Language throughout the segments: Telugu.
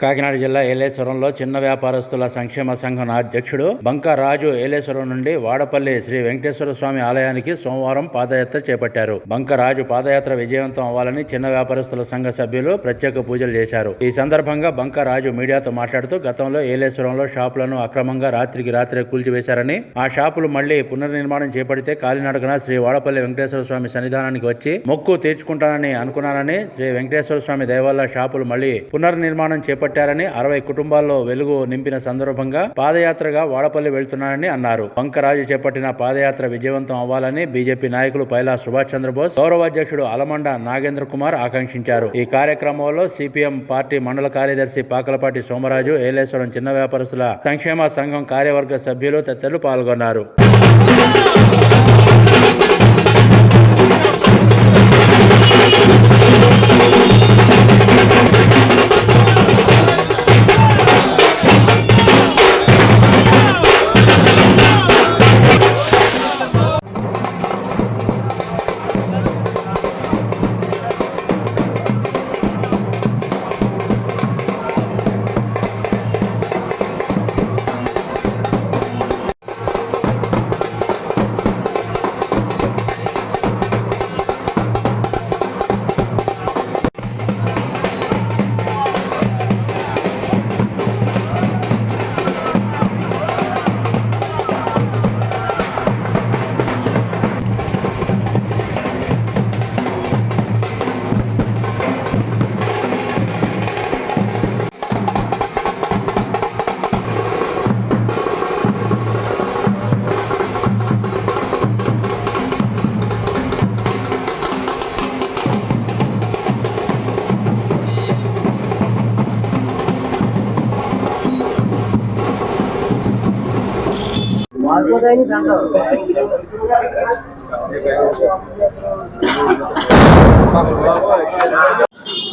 కాకినాడ జిల్లా ఏలేశ్వరంలో చిన్న వ్యాపారస్తుల సంక్షేమ సంఘం అధ్యక్షుడు బంక రాజు ఏలేశ్వరం నుండి వాడపల్లి శ్రీ వెంకటేశ్వర స్వామి ఆలయానికి సోమవారం పాదయాత్ర చేపట్టారు. బంక రాజు పాదయాత్ర విజయవంతం అవ్వాలని చిన్న వ్యాపారస్తుల సంఘ సభ్యులు ప్రత్యేక పూజలు చేశారు. ఈ సందర్భంగా బంక రాజు మీడియాతో మాట్లాడుతూ గతంలో ఏలేశ్వరంలో షాపులను అక్రమంగా రాత్రికి రాత్రే కూల్చివేశారని ఆ షాపులు మళ్ళీ పునర్నిర్మాణం చేపడితే కాలినడకన శ్రీ వాడపల్లి వెంకటేశ్వర స్వామి సన్నిధానానికి వచ్చి మొక్కు తీర్చుకుంటానని అనుకున్నానని శ్రీ వెంకటేశ్వర స్వామి దేవాలయ షాపులు మళ్ళీ పునర్నిర్మాణం చేపట్టారని అరవై కుటుంబాల్లో వెలుగు నింపిన సందర్భంగా పాదయాత్రగా వాడపల్లి వెళ్తున్నారని అన్నారు. పంకరాజు చేపట్టిన పాదయాత్ర విజయవంతం అవ్వాలని బీజేపీ నాయకులు పైలా సుభాష్ చంద్రబోస్ గౌరవాధ్యక్షుడు అలమండ నాగేంద్ర కుమార్ ఆకాంక్షించారు. ఈ కార్యక్రమంలో సిపిఎం పార్టీ మండల కార్యదర్శి పాకలపాటి సోమరాజు ఏలేశ్వరం చిన్న వ్యాపారస్తుల సంక్షేమ సంఘం కార్యవర్గ సభ్యులు తదితరులు పాల్గొన్నారు.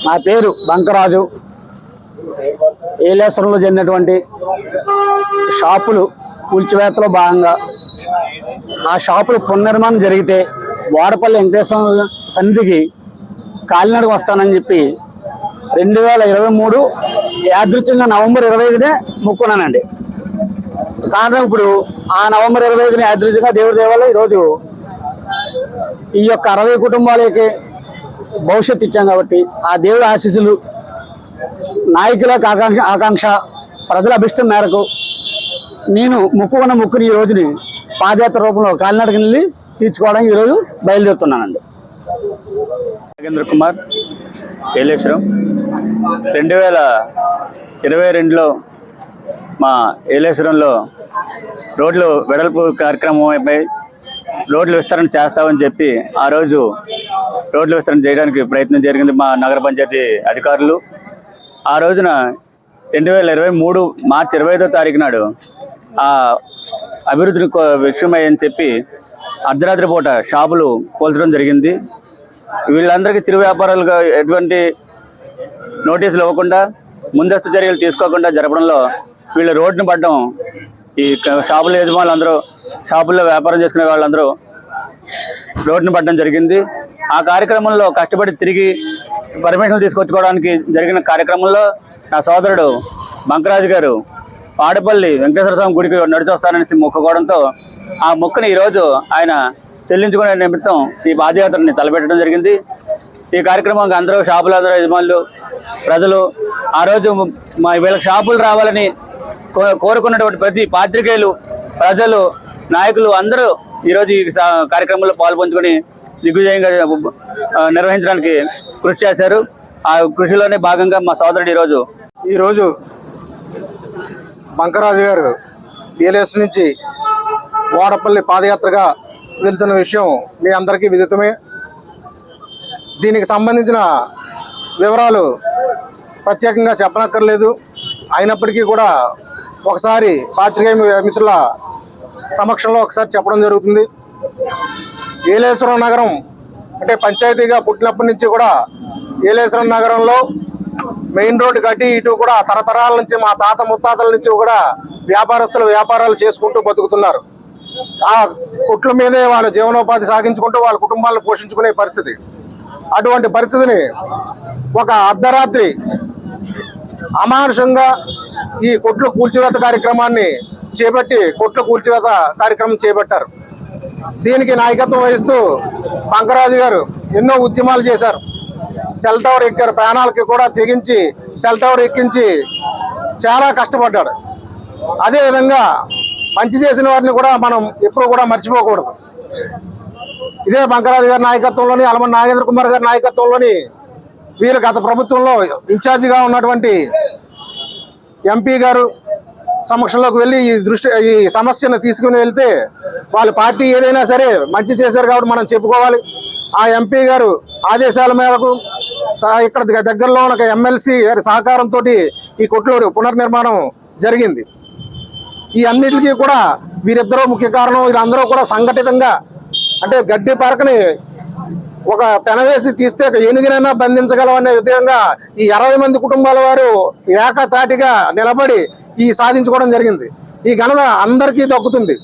నా పేరు బంకరాజు. ఏలేశ్వరంలో జరిగినటువంటి షాపులు కూల్చివేతలో భాగంగా ఆ షాపులు పునర్నిర్మాణం జరిగితే వాడపల్లి వెంకటేశ్వర సన్నిధికి కాలినడక వస్తానని చెప్పి రెండు వేల ఇరవై మూడు యాదృచ్ఛంగా నవంబర్ ఇరవై ఐదునే మొక్కున్నానండి. కారణం ఇప్పుడు ఆ నవంబర్ ఇరవై ఐదున యాదృచ్ఛంగా దేవుడి దేవాలయం ఈరోజు ఈ యొక్క అరవై కుటుంబాలకి భవిష్యత్తు ఇచ్చాం కాబట్టి ఆ దేవుడి ఆశీస్సులు నాయకులకు ఆకాంక్ష ఆకాంక్ష ప్రజల అభిష్టం మేరకు నేను మొక్కుకున్న మొక్కుని ఈ రోజుని పాదయాత్ర రూపంలో కాలినడక వెళ్ళి తీర్చుకోవడానికి ఈరోజు బయలుదేరుతున్నానండి. నాగేంద్ర కుమార్ ఏలేశ్వరం. రెండు వేల ఇరవై రెండులో మా ఏలేశ్వరంలో రోడ్లు వెడల్పు కార్యక్రమంపై రోడ్లు విస్తరణ చేస్తామని చెప్పి ఆ రోజు రోడ్లు విస్తరణ చేయడానికి ప్రయత్నం జరిగింది మా నగర పంచాయతీ అధికారులు. ఆ రోజున రెండు వేల ఇరవై మూడు మార్చి ఇరవై ఐదో తారీఖు నాడు ఆ అభివృద్ధిని కో- విషయమై అని చెప్పి అర్ధరాత్రి పూట షాపులు కోల్చడం జరిగింది. వీళ్ళందరికీ చిరు వ్యాపారాలుగా ఎటువంటి నోటీసులు ఇవ్వకుండా ముందస్తు చర్యలు తీసుకోకుండా జరపడంలో వీళ్ళు రోడ్డును పడ్డం ఈ షాపుల యజమానులు అందరూ షాపుల్లో వ్యాపారం చేసుకునే వాళ్ళందరూ రోడ్డును పడ్డం జరిగింది. ఆ కార్యక్రమంలో కష్టపడి తిరిగి పర్మిషన్లు తీసుకొచ్చుకోవడానికి జరిగిన కార్యక్రమంలో నా సోదరుడు బంకరాజు గారు పాడపల్లి వెంకటేశ్వర స్వామి గుడికి నడిచొస్తాననేసి మొక్కుకోవడంతో ఆ మొక్కను ఈరోజు ఆయన చెల్లించుకునే నిమిత్తం ఈ పాదయాత్రని తలపెట్టడం జరిగింది. ఈ కార్యక్రమానికి అందరూ షాపులు అందరూ యజమానులు ప్రజలు ఆ రోజు మా వీళ్ళకి షాపులు రావాలని కోరుకున్నటువంటి ప్రతి పాత్రికేయులు ప్రజలు నాయకులు అందరూ ఈరోజు ఈ కార్యక్రమంలో పాల్పంచుకొని దిగ్విజయంగా నిర్వహించడానికి కృషి చేశారు. ఆ కృషిలోనే భాగంగా మా సోదరుడు ఈరోజు ఈరోజు బంకరాజు గారు డిఎల్ఎస్ నుంచి వాడపల్లి పాదయాత్రగా వెళ్తున్న విషయం మీ అందరికీ విదితమే. దీనికి సంబంధించిన వివరాలు ప్రత్యేకంగా చెప్పనక్కర్లేదు. అయినప్పటికీ కూడా ఒకసారి పాత్రికేయ మిత్రుల సమక్షంలో ఒకసారి చెప్పడం జరుగుతుంది. ఏలేశ్వరం నగరం అంటే పంచాయతీగా పుట్టినప్పటి నుంచి కూడా ఏలేశ్వరం నగరంలో మెయిన్ రోడ్డు కట్టి ఇటు కూడా తరతరాల నుంచి మా తాత ముత్తాతల నుంచి కూడా వ్యాపారస్తులు వ్యాపారాలు చేసుకుంటూ బతుకుతున్నారు. ఆ కుట్ల మీదే వాళ్ళ జీవనోపాధి సాగించుకుంటూ వాళ్ళ కుటుంబాలను పోషించుకునే పరిస్థితి. అటువంటి పరిస్థితిని ఒక అర్ధరాత్రి అమానుషంగా ఈ కొట్లు కూల్చివేత కార్యక్రమాన్ని చేపట్టి కొట్లు కూల్చివేత కార్యక్రమం చేపట్టారు. దీనికి నాయకత్వం వహిస్తూ పంకరాజు గారు ఎన్నో ఉద్యమాలు చేశారు. సెల్ టవర్ ఎక్కారు. ప్రాణాలకి కూడా తెగించి సెల్ టవర్ ఎక్కించి చాలా కష్టపడ్డాడు. అదేవిధంగా మంచి చేసిన వారిని కూడా మనం ఎప్పుడూ కూడా మర్చిపోకూడదు. ఇదే బంకరాజు గారి నాయకత్వంలోని అలమన్ నాగేంద్ర కుమార్ గారి నాయకత్వంలోని వీరు గత ప్రభుత్వంలో ఇన్ఛార్జిగా ఉన్నటువంటి ఎంపీ గారు సమక్షంలోకి వెళ్ళి ఈ దృష్టి ఈ సమస్యను తీసుకుని వెళ్తే వాళ్ళ పార్టీ ఏదైనా సరే మంచి చేశారు కాబట్టి మనం చెప్పుకోవాలి. ఆ ఎంపీ గారు ఆదేశాల మేరకు ఇక్కడ దగ్గరలో ఉన్న ఎమ్మెల్సీ గారి సహకారంతో ఈ కొట్లూరు పునర్నిర్మాణం జరిగింది. ఈ అన్నిటికీ కూడా వీరిద్దరూ ముఖ్య కారణం. వీరందరూ కూడా సంఘటితంగా అంటే గడ్డి పరకని ఒక పెనవేసి తీస్తే ఒక బంధించగలమనే బంధించగలం అనే విధంగా ఈ అరవై మంది కుటుంబాల వారు ఏకతాటిగా నిలబడి ఈ సాధించుకోవడం జరిగింది. ఈ ఘనత అందరికీ దక్కుతుంది.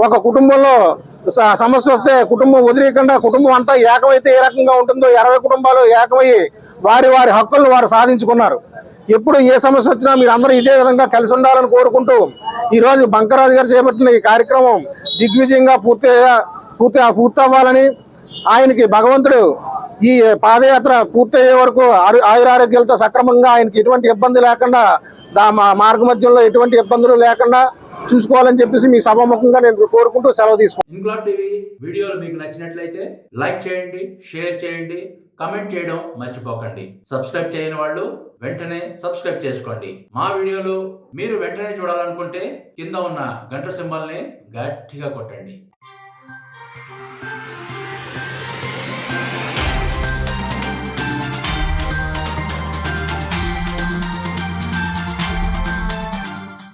ఒక కుటుంబంలో స- సమస్య వస్తే కుటుంబం వదిలేయకుండా కుటుంబం అంతా ఏకమైతే ఏ రకంగా ఉంటుందో ఇరవై కుటుంబాలు ఏకమయ్యి వారి వారి హక్కులను వారు సాధించుకున్నారు. ఎప్పుడు ఏ సమస్య వచ్చినా మీరు అందరూ ఇదే విధంగా కలిసి ఉండాలని కోరుకుంటూ ఈరోజు బంకరాజు గారు చేపట్టిన ఈ కార్యక్రమం దిగ్విజయంగా పూర్తి పూర్తి పూర్తి అవ్వాలని ఆయనకి భగవంతుడు ఈ పాదయాత్ర పూర్తయ్యే వరకు ఆయురారోగ్యాలతో సక్రమంగా ఆయనకి ఎటువంటి ఇబ్బంది లేకుండా దా మా మార్గ మధ్యంలో ఎటువంటి ఇబ్బందులు లేకుండా చూసుకోవాలని చెప్పేసి మీ సభాముఖంగా నేను కోరుకుంటూ సెలవు తీసుకుంటాను ఇంక్లాబ్ టీవీ వీడియోలు మీకు నచ్చినట్లయితే లైక్ చేయండి షేర్ చేయండి కమెంట్ చేయడం మర్చిపోకండి. సబ్స్క్రైబ్ చేయని వాళ్ళు వెంటనే సబ్స్క్రైబ్ చేసుకోండి. మా వీడియోలు మీరు వెంటనే చూడాలనుకుంటే కింద ఉన్న గంట సింబల్ని గట్టిగా కొట్టండి.